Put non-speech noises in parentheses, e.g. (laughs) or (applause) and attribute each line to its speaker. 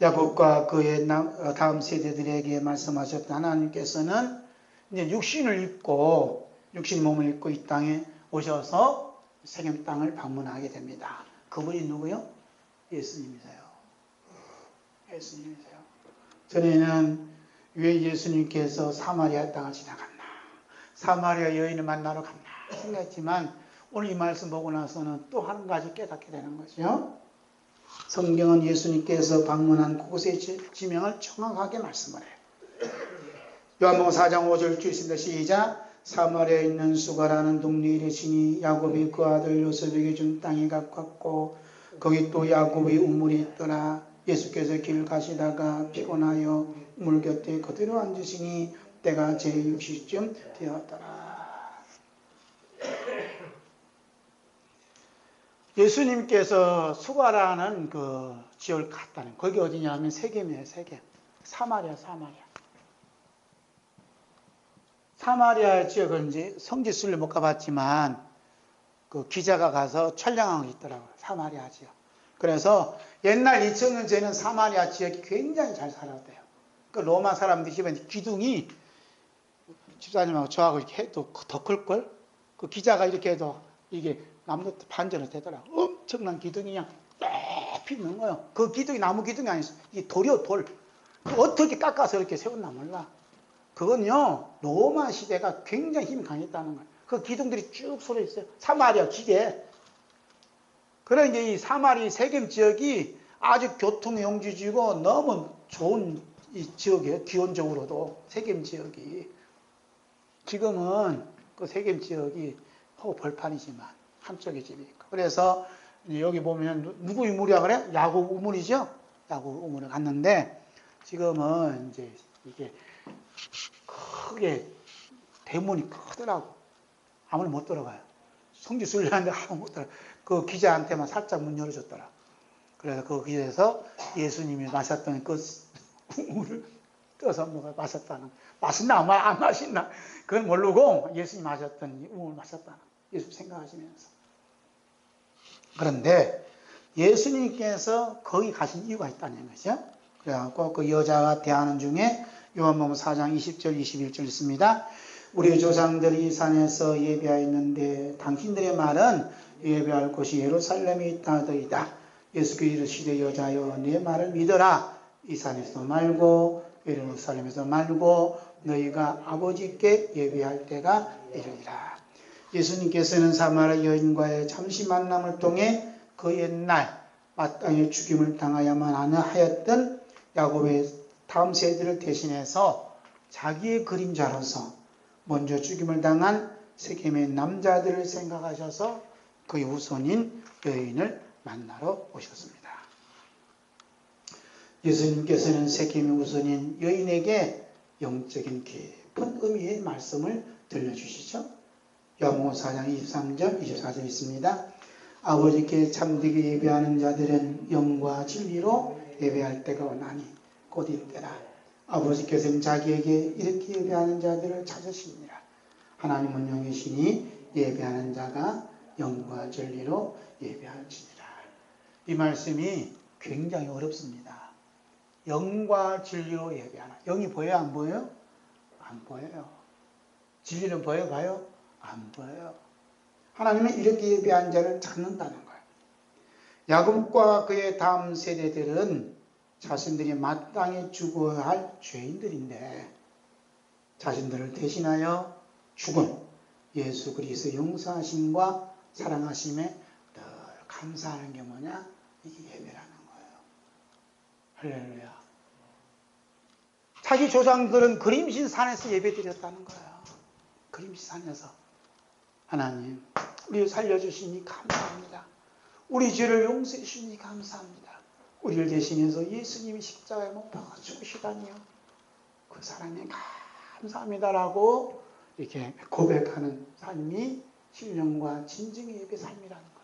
Speaker 1: 야곱과 그의 남- 어, 다음 세대들에게 말씀하셨던 하나님께서는 이제 육신을 입고 육신 몸을 입고 이 땅에 오셔서 세겜 땅을 방문하게 됩니다. 그분이 누구요? 예수님이세요. 예수님이세요. 전에는 왜 예수님께서 사마리아 땅을 지나갔나? 사마리아 여인을 만나러 갔나? 생각했지만 오늘 이 말씀 보고 나서는 또 한 가지 깨닫게 되는 거죠. 성경은 예수님께서 방문한 곳의 지- 지명을 정확하게 말씀을 해요. 요한복음 4장 5절 주 있습니다. 시작. 사마리아에 있는 수가라는 동네에 이르시니 야곱이 그 아들 요셉에게 준 땅에 가깝고 거기 또 야곱의 우물이 있더라. 예수께서 길 가시다가 피곤하여 물 곁에 그대로 앉으시니 때가 제6시쯤 되었더라. 예수님께서 수가라는 그 지역을 갔다는 거기 어디냐면 세겜이에요 세겜. 사마리아 사마리아. 사마리아 지역은 이제 성지순례 못 가봤지만 그 기자가 가서 촬영한 게 있더라고요 사마리아 지역. 그래서 옛날 2000년 전에는 사마리아 지역이 굉장히 잘 살았대요. 그 로마 사람들이 집에 기둥이 집사님하고 저하고 이렇게 해도 더 클걸? 그 기자가 이렇게 해도 이게 나무도 반전이 되더라. 엄청난 기둥이 그냥 높이 있는 거예요. 그 기둥이 나무 기둥이 아니었어. 이게 돌이요, 돌. 그 어떻게 깎아서 이렇게 세웠나 몰라. 그건요, 로마 시대가 굉장히 힘이 강했다는 거예요. 그 기둥들이 쭉 쏠려 있어요. 사마리아 기계. 그래, 이제 이 사마리 세겜 지역이 아주 교통 용지지고 너무 좋은 이 지역이에요. 기온적으로도. 세겜 지역이. 지금은 그 세겜 지역이 허 벌판이지만 한쪽에 집이 있고. 그래서 여기 보면 누- 누구 우물이야 그래? 야곱 우물이죠? 야곱 우물에 갔는데 지금은 이제 이게 크게 대문이 크더라고. 아무리 못 들어가요. 성지 순례하는데 아무 못 들어. 그 기자한테만 살짝 문 열어줬더라. 그래서 그 기자에서 예수님이 마셨던 그 (laughs) 우물을 떠서 뭐가 마셨다는. 맛있나 마- 안 맛있나 그건 모르고 예수님 마셨던 이 우물 마셨다는. 예수 생각하시면서. 그런데 예수님께서 거기 가신 이유가 있다는 거죠. 그래갖고 그 여자가 대하는 중에 요한복음 4장 20절 21절 있습니다. 우리 조상들이 이 산에서 예배하였는데 당신들의 말은 예배할 곳이 예루살렘에 있다 하더이다. 예수께서 이르시되 여자여 내 말을 믿어라. 이 산에서 말고 예루살렘에서 말고 너희가 아버지께 예배할 때가 이르리라. 예수님께서는 사마리아 여인과의 잠시 만남을 통해 그 옛날 마땅히 죽임을 당하야만 하는 하였던 야곱의 다음 세대를 대신해서 자기의 그림자로서 먼저 죽임을 당한 세겜의 남자들을 생각하셔서 그의 후손인 여인을 만나러 오셨습니다. 예수님께서는 세겜의 후손인 여인에게 영적인 깊은 의미의 말씀을 들려주시죠. 요한복음 4장 23절 24절 있습니다. 아버지께 참되게 예배하는 자들은 영과 진리로 예배할 때가 오나니 곧 이때라. 아버지께서는 자기에게 이렇게 예배하는 자들을 찾으시니라. 하나님은 영이시니 예배하는 자가 영과 진리로 예배할지니라. 이 말씀이 굉장히 어렵습니다. 영과 진리로 예배하나. 영이 보여요? 안 보여요? 안 보여요. 진리는 보여 봐요? 안 보여요. 하나님은 이렇게 예배한 자를 찾는다는 거예요. 야곱과 그의 다음 세대들은 자신들이 마땅히 죽어야 할 죄인들인데 자신들을 대신하여 죽은 예수 그리스도 용서하심과 사랑하심에 늘 감사하는 게 뭐냐? 이게 예배라는 거예요. 할렐루야. 자기 조상들은 그림신 산에서 예배 드렸다는 거예요. 그림신 산에서. 하나님, 우리 살려주시니 감사합니다. 우리 죄를 용서해 주시니 감사합니다. 우리를 대신해서 예수님이 십자가에 못 박아 죽으시다니요. 그 사람이 감사합니다라고 이렇게 고백하는 삶이 신령과 진정의 예배 삶이라는 거.